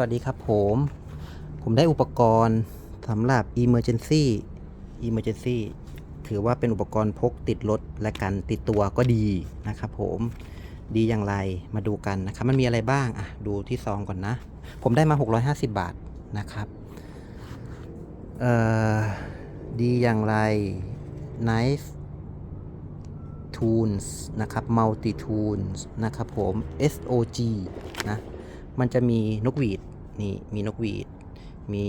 สวัสดีครับผม ผมได้อุปกรณ์สำหรับ Emergency Emergency ถือว่าเป็นอุปกรณ์พกติดรถและกันติดตัวก็ดีนะครับผมดีอย่างไรมาดูกันนะครับ มันมีอะไรบ้างอะดูที่ซองก่อนนะ ผมได้มา 650 บาทนะครับเอ่อดีอย่างไร Nice Tunes นะครับ Multi Tunes นะครับผม SOG นะ มันจะมีนกหวีดนี่มีนกหวีด มี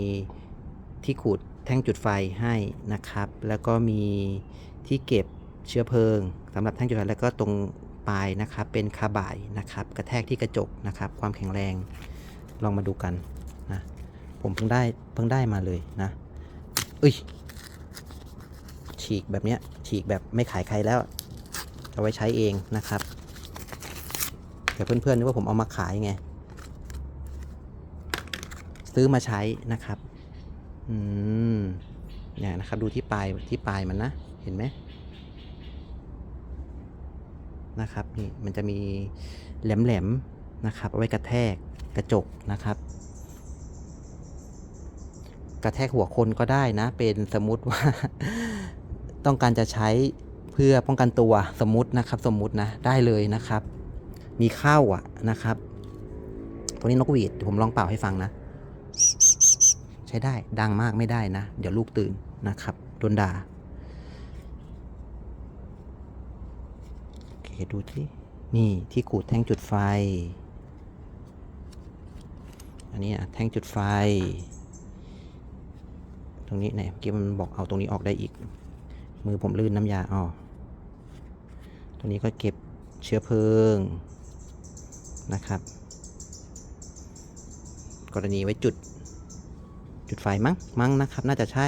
ที่ขูดแท่งจุดไฟให้นะครับ แล้วก็มีที่เก็บเชื้อเพลิงสำหรับแท่งจุดไฟแล้วก็ตรงปลายนะครับเป็นคาบ่ายนะครับ กระแทกที่กระจกนะครับ ความแข็งแรงลองมาดูกันนะผมเพิ่งได้เพิ่งได้มาเลยนะเอ้ยฉีกแบบเนี้ยฉีกแบบไม่ขายใครแล้วเอาไว้ใช้เองนะครับเดี๋ยวเพื่อนๆนึกว่าผมเอามาขายไง ซื้อมาใช้นะครับ อืมเนี่ยนะครับ ดูที่ปลายที่ปลายมันนะ เห็นไหมนะครับนี่มันจะมีแหลมๆนะครับเอาไว้กระแทกกระจกนะครับ กระแทกหัวคนก็ได้นะ เป็นสมมุติว่า ต้องการจะใช้เพื่อป้องกันตัวสมมุตินะครับ สมมุตินะได้เลยนะครับ มีเข้าอะนะครับ ตัวนี้นกหวีดผมลองเป่าให้ฟังนะ ใช้ได้ดังมากไม่ได้นะ เดี๋ยวลูกตื่นนะครับโดนด่าโอเคดูที่นี่ที่ขูดแท่งจุดไฟ อันนี้อะแท่งจุดไฟ ตรงนี้เนี่ยเมื่อกี้มันบอกเอาตรงนี้ออกได้อีก มือผมลื่นน้ำยาออกตรงนี้ก็เก็บเชื้อเพลิงนะครับ กรณีไว้จุด จุดไฟมั้งมั้งนะครับ น่าจะใช่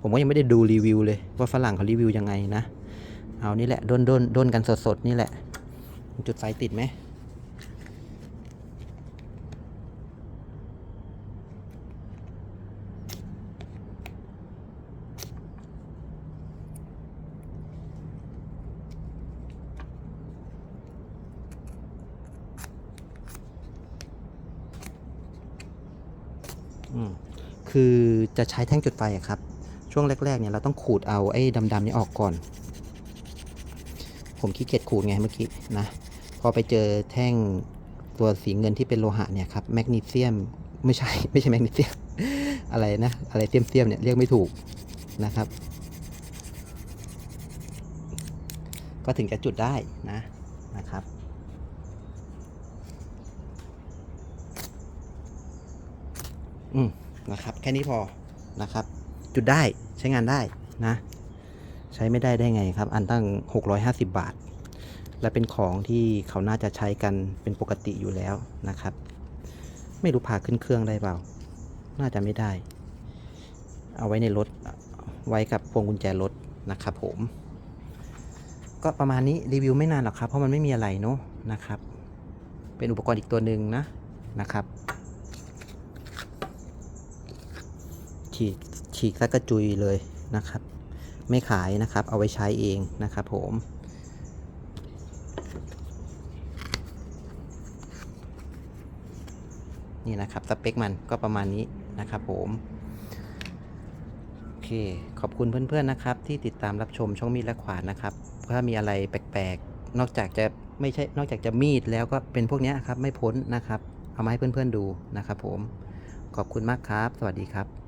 ผมก็ยังไม่ได้ดูรีวิวเลยว่าฝรั่งเขารีวิวยังไงนะ เอานี่แหละด้นด้นด้นกันสดๆ นี่แหละ จุดไฟติดไหมอืม คือจะใช้แท่งจุดไฟครับ ช่วงแรกๆเนี่ยเราต้องขูดเอาไอ้ดำๆนี้ออกก่อน ผมขี้เกียจขูดไงเมื่อกี้นะ พอไปเจอแท่งตัวสีเงินที่เป็นโลหะเนี่ยครับแมกนีเซียมไม่ใช่ไม่ใช่แมกนีเซียมอะไรนะอะไรเซียมเซียมๆเนี่ยเรียกไม่ถูกนะครับ ก็ถึงจะจุดได้นะนะครับอืม นะครับ แค่นี้พอนะครับ จุดได้ใช้งานได้นะ ใช้ไม่ได้ได้ไงครับ อันตั้ง 650 บาท และเป็นของที่เขาน่าจะใช้กันเป็นปกติอยู่แล้วนะครับ ไม่รู้พาขึ้นเครื่องได้เปล่า น่าจะไม่ได้ เอาไว้ในรถไว้กับพวงกุญแจรถนะครับผม ก็ประมาณนี้รีวิวไม่นานหรอกครับ เพราะมันไม่มีอะไรเนาะนะครับ เป็นอุปกรณ์อีกตัวหนึ่งนะนะครับ ฉีกฉีกซะกระจุยเลยนะครับ ไม่ขายนะครับ เอาไว้ใช้เองนะครับผมนี่นะครับสเปคมันก็ประมาณนี้นะครับผมโอเคขอบคุณเพื่อนๆนะครับ ที่ติดตามรับชมช่องมีดและขวานนะครับถ้ามีอะไรแปลกๆ นอกจากจะไม่ใช่นอกจากจะมีดแล้วก็เป็นพวกนี้ครับไม่พ้นนะครับ เอามาให้เพื่อนๆดูนะครับผมขอบคุณมากครับ สวัสดีครับ